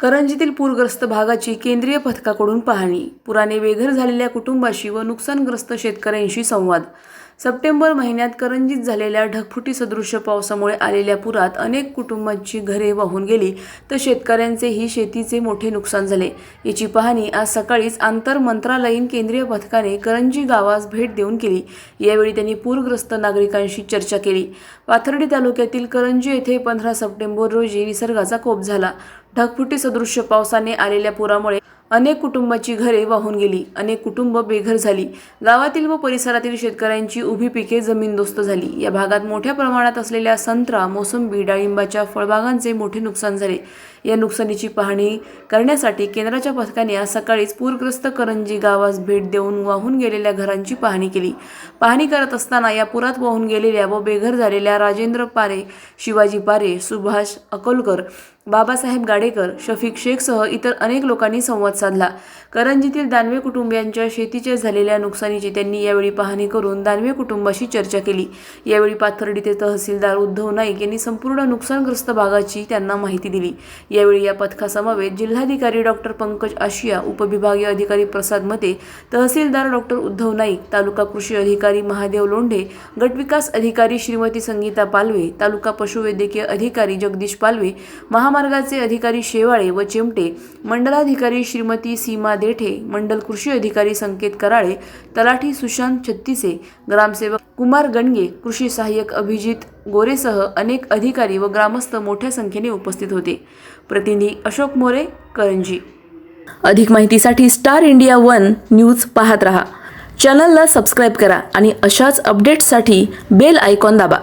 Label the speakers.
Speaker 1: करंजीतील पूरग्रस्त भागाची केंद्रीय पथकाकडून पाहणी. पुराने बेघर झालेल्या कुटुंबाशी व नुकसानग्रस्त शेतकऱ्यांशी संवाद. सप्टेंबर महिन्यात करंजीत झालेल्या ढगफुटी सदृश्य पावसामुळे आलेल्या पुरात अनेक कुटुंबांची घरे वाहून गेली तर शेतकऱ्यांचेही शेतीचे मोठे नुकसान झाले. याची पाहणी आज सकाळीच आंतर मंत्रालयीन केंद्रीय पथकाने करंजी गावास भेट देऊन केली. यावेळी त्यांनी पूरग्रस्त नागरिकांशी चर्चा केली. पाथर्डी तालुक्यातील करंजी येथे पंधरा सप्टेंबर रोजी निसर्गाचा कोप झाला. ढगफुटी सदृश्य पावसाने आलेल्या पुरामुळे अनेक कुटुंबाची घरे वाहून गेली अनेक कुटुंब बेघर झाली. गावातील व परिसरातील शेतकऱ्यांची उभी पिके जमीनदोस्त झाली. या भागात मोठ्या प्रमाणात असलेल्या संत्रा मोसंबी डाळिंबाच्या फळबागांचे मोठे नुकसान झाले. या नुकसानीची पाहणी करण्यासाठी केंद्राच्या पथकाने आज सकाळीच पूरग्रस्त करंजी गावास भेट देऊन वाहून गेलेल्या घरांची पाहणी केली. पाहणी करत असताना या पुरात वाहून गेलेल्या व बेघर झालेल्या राजेंद्र पारे शिवाजी पारे सुभाष अकोलकर बाबासाहेब गाडेकर शफिक शेखसह इतर अनेक लोकांनी संवाद साधला. करंजीतील दानवे कुटुंबियांच्या शेतीच्या झालेल्या नुकसानीची त्यांनी यावेळी पाहणी करून दानवे कुटुंबाशी चर्चा केली. यावेळी पाथर्डीचे तहसीलदार उद्धव नाईक यांनी संपूर्ण नुकसानग्रस्त भागाची त्यांना माहिती दिली. यावेळी या पथकासमवेत जिल्हाधिकारी डॉक्टर पंकज आशिया उपविभागीय अधिकारी प्रसाद मते तहसीलदार डॉक्टर उद्धव नाईक तालुका कृषी अधिकारी महादेव लोंढे गटविकास अधिकारी श्रीमती संगीता पालवे तालुका पशुवैद्यकीय अधिकारी जगदीश पालवे महामार्गाचे अधिकारी शेवाळे व चिमटे मंडलाधिकारी श्रीमती सीमा देठे मंडल कृषी अधिकारी संकेत कराळे तलाठी सुशांत छत्तीसे ग्रामसेवक कुमार गणगे कृषी सहाय्यक अभिजित गोरेसह अनेक अधिकारी व ग्रामस्थ मोठ्या संख्येने उपस्थित होते. प्रतिनिधी अशोक मोरे करंजी. अधिक माहितीसाठी स्टार इंडिया वन न्यूज पाहत रहा. चॅनलला सबस्क्राईब करा आणि अशाच अपडेट्ससाठी बेल आयकॉन दाबा.